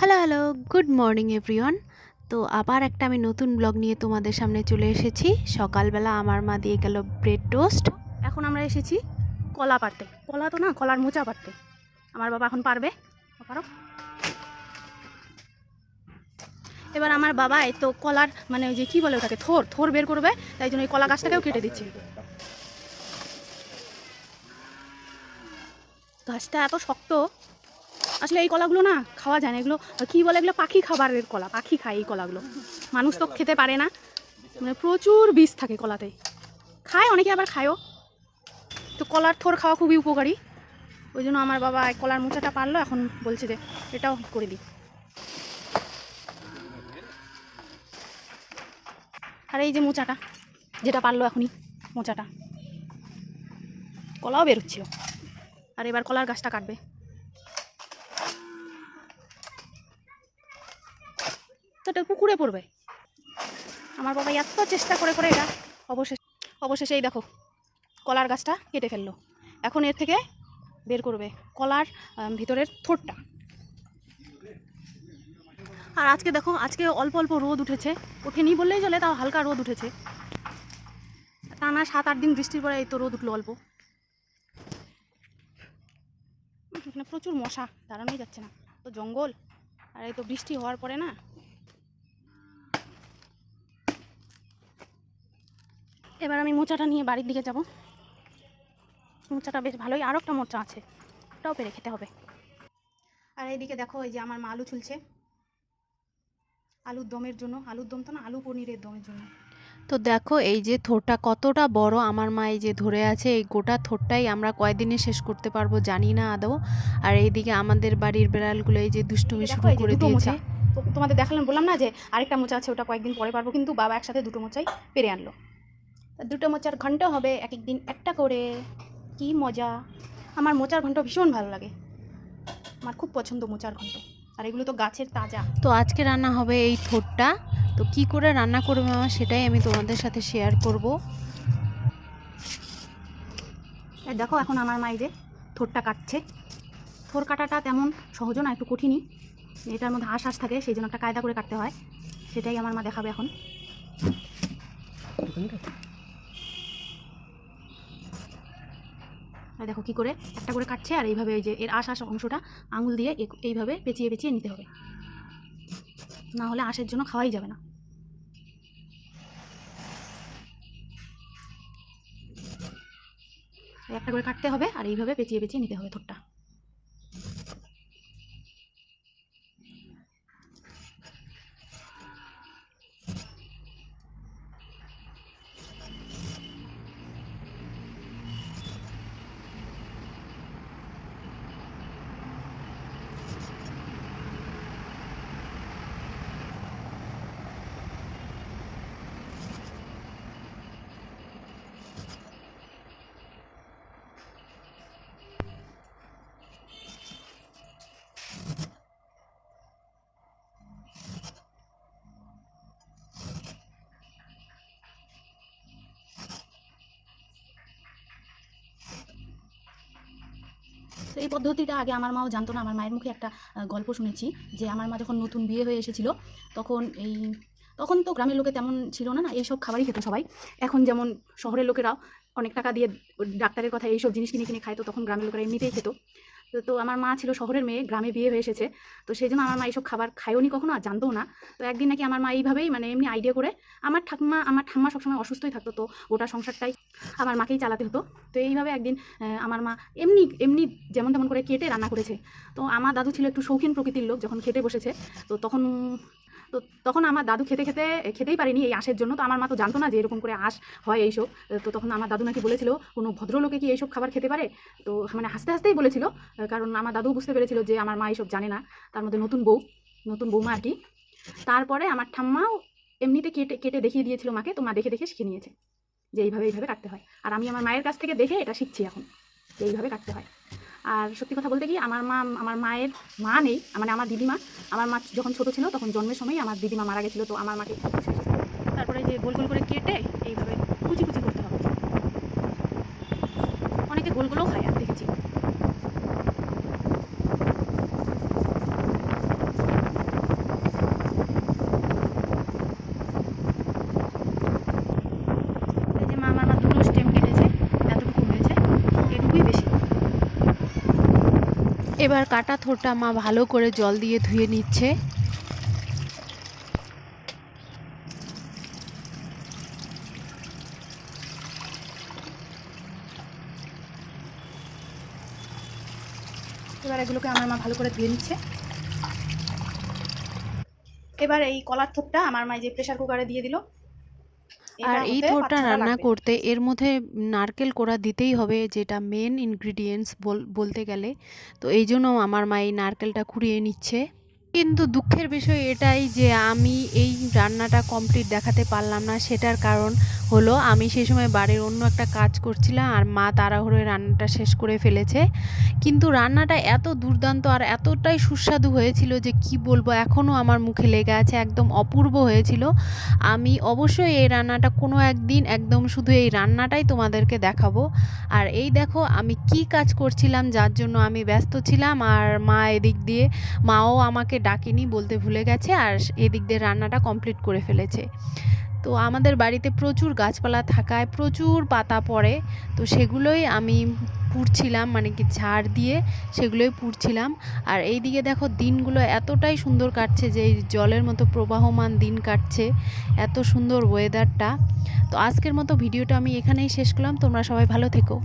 Hello hello good morning everyone তো আবার একটা আমি নতুন ব্লগ নিয়ে তোমাদের সামনে চলে এসেছি। সকালবেলা আমার মা দিয়ে গেল ব্রেড টোস্ট এখন আমরা এসেছি কলা পারতে কলা তো না, কলার মোচা পারতে আমার বাবা এখন পারবে? পারো? এবার আমার বাবা এই তো কলার মানে ওই যে কী বলে ওটাকে, থোর থোর বের করবে। তাই জন্য এই কলা গাছটাকেও কেটে দিচ্ছে। গাছটা এত শক্ত আসলে এই কলাগুলো না খাওয়া যায় না। এগুলো, কী বলে এগুলো? পাখি খাবারের কলা, পাখি খায় এই কলাগুলো। মানুষ তো খেতে পারে না। মানে প্রচুর বিষ থাকে কলাতে। খায়, অনেকে আবার খায়ও। তো কলার থোর খাওয়া খুবই উপকারী। ওই জন্য আমার বাবা কলার মোচাটা পারল, এখন বলছে যে এটাও করে দিই। আর এই যে মোচাটা, যেটা পারল এখনই, মোচাটা। কলাও বেরোচ্ছিল। আর এবার কলার গাছটা কাটবে। তো এটা পুকুরে পড়বে। আমার বাবা এত চেষ্টা করে করে এটা অবশেষে অবশেষে এই দেখো, কলার গাছটা কেটে ফেলল। এখন এর থেকে বের করবে কলার ভিতরের থোরটা আর আজকে দেখো, আজকে অল্প অল্প রোদ উঠেছে। ওঠেনি বললেই চলে, তাও হালকা রোদ উঠেছে। টানা সাত আট দিন বৃষ্টির পরে এই তো রোদ উঠল অল্প। এখানে প্রচুর মশা, দাঁড়ানোই যাচ্ছে না। তো জঙ্গল, আর এই তো বৃষ্টি হওয়ার পরে না এবার আমি মোচাটা নিয়ে বাড়ির দিকে যাব। মোচাটা বেশ ভালোই আরও একটা মোচা আছে ওটাও পেরে খেতে হবে। আর এইদিকে দেখো এই যে আমার মা আলু ছুলছে। আলুর দমের জন্য আলুর দম তো না আলু পনিরের দমের জন্য। তো দেখো এই যে থোরটা কতটা বড় আমার মা এই যে ধরে আছে এই গোটা থোরটাই আমরা কয়দিনে শেষ করতে পারব জানি না আদৌ। আর এইদিকে আমাদের বাড়ির বেড়ালগুলো এই যে দুষ্টুমি শুরু করে দিয়েছে। তো তোমাদের দেখালাম বললাম না যে আরেকটা মোচা আছে ওটা কয়েকদিন পরে পারব কিন্তু বাবা একসাথে দুটো মোচাই পেরে আনলো। দুটো মোচার ঘন্ট হবে এক এক দিন একটা করে। কি মজা। আমার মোচার ঘন্ট ভীষণ ভালো লাগে। আমার খুব পছন্দ মোচার ঘন্ট আর এগুলো তো গাছের তাজা। তো আজকে রান্না হবে এই থোরটা তো কি করে রান্না করবে আমার সেটাই আমি তোমাদের সাথে শেয়ার করব। দেখো এখন আমার মা এই যে থোরটা কাটছে। থোর কাটাটা তেমন সহজও না একটু কঠিনই। এটার মধ্যে আশ আশ থাকে সেই জন্য একটা কায়দা করে কাটতে হয়। সেটাই আমার মা দেখাবে এখন। দেখো কি করে? একটা করে কাটছে আর এইভাবে এই যে এর আশ আশ অংশটা আঙুল দিয়ে এইভাবে পেঁচিয়ে পেঁচিয়ে নিতে হবে। না হলে আশের জন্য খাওয়াই যাবে না। একটা করে কাটতে হবে আর এইভাবে পেঁচিয়ে পেঁচিয়ে নিতে হবে থোরটা এই পদ্ধতিটা আগে আমার মাও জানতো না, আমার মায়ের মুখে একটা গল্প শুনেছি যে আমার মা যখন নতুন বিয়ে হয়ে এসেছিল, তখন এই, তখন তো গ্রামের লোকে তেমন ছিল না না, এইসব খাবারই খেত সবাই। এখন যেমন শহরের লোকেরাও অনেক টাকা দিয়ে ডাক্তারের কথা এইসব জিনিস কিনে কিনে খায়, তো তখন গ্রামের লোকেরা এমনিতেই খেত। তো আমার মা ছিল শহরের মেয়ে, গ্রামে বিয়ে হয়ে এসেছে। তো সেই জন্য আমার মা এইসব খাবার খায়ওনি কখনো আর জানতো না। তো একদিন নাকি আমার মা এইভাবেই মানে এমনি আইডিয়া করে, আমার ঠাকুমা, আমার ঠাম্মা সবসময় অসুস্থই থাকতো তো, গোটা সংসারটাই আমার মাকেই চালাতে হতো। তো এইভাবে একদিন আমার মা এমনি এমনি যেমন তেমন করে কেটে রান্না করেছে। তো আমার দাদু ছিল একটু শৌখিন প্রকৃতির লোক, যখন খেতে বসেছে, তো তখন তো তখন আমার দাদু খেতে খেতে, খেতেই পারিনি এই আঁশের জন্য। তো আমার মা তো জানতো না যে এরকম করে আঁশ হয় এইসব তো তখন আমার দাদু নাকি বলেছিল, কোনো ভদ্রলোকে কি এইসব খাবার খেতে পারে? তো মানে হাসতে হাসতেই বলেছিল কারণ আমার দাদু বুঝতে পেরেছিল যে আমার মা এইসব জানে না। তার মধ্যে নতুন বউ, নতুন বৌমা আর কি। তারপরে আমার ঠাম্মাও এমনিতে কেটে কেটে দেখিয়ে দিয়েছিল মাকে। তো মা দেখে দেখে শিখে নিয়েছে যে এইভাবে এইভাবে কাটতে হয়। আর আমি আমার মায়ের কাছ থেকে দেখে এটা শিখছি এখন এইভাবে কাটতে হয়। আর সত্যি কথা বলতে কি, আমার মা, আমার মায়ের মা নেই মানে আমার দিদিমা। আমার মা যখন ছোট ছিল, তখন জন্মের সময় আমার দিদিমা মারা গেছিল, তো আমার মাকে তারপরে যে গোল গোল করে কেটে এইভাবে কুচি কুচি করতে হবে। অনেকে গোল গোলও খায় আর দেখেছি এবার কাটা থোরটা মা ভালো করে জল দিয়ে ধুয়ে নিচ্ছে। এবার এগুলোকে আমার মা ভালো করে ধুয়ে নিচ্ছে। এবার এই কলার থোপটা আমার মা যে প্রেশার কুকারে দিয়ে দিল। আর এই থোরটা রান্না করতে এর মধ্যে নারকেল কোড়া দিতেই হবে যেটা মেন ইনগ্রিডিয়েন্টস বলতে গেলে। তো এই জন্য আমার মা এই নারকেলটা কুড়িয়ে নিচ্ছে। কিন্তু দুঃখের বিষয় এটাই যে আমি এই রান্নাটা কমপ্লিট দেখাতে পারলাম না। সেটার কারণ হলো আমি সেই সময় বাড়ির অন্য একটা কাজ করছিলাম আর মা তাড়াহুড়োয় রান্নাটা শেষ করে ফেলেছে। কিন্তু রান্নাটা এত দুর্দান্ত আর এতটাই সুস্বাদু হয়েছিল যে কি বলব, এখনও আমার মুখে লেগে আছে, একদম অপূর্ব হয়েছিল। আমি অবশ্যই এই রান্নাটা কোনো একদিন একদম শুধু এই রান্নাটাই তোমাদেরকে দেখাবো। আর এই দেখো, আমি কি কাজ করছিলাম, যার জন্য আমি ব্যস্ত ছিলাম আর মা এদিক দিয়ে, মাও আমাকে ডাকেনি, বলতে ভুলে গেছে আর এদিক দিয়ে রান্নাটা কমপ্লিট করে ফেলেছে। তো আমাদের বাড়িতে প্রচুর গাছপালা থাকায় প্রচুর পাতা পড়ে, তো সেগুলোই আমি পুড়ছিলাম মানে কি ঝাড় দিয়ে সেগুলোই পুড়ছিলাম। আর এই দিকে দেখো দিনগুলো এতটাই সুন্দর কাটছে যে জলের মতো প্রবাহমান দিন কাটছে, এত সুন্দর ওয়েদারটা তো আজকের মতো ভিডিওটা আমি এখানেই শেষ করলাম, তোমরা সবাই ভালো থেকো।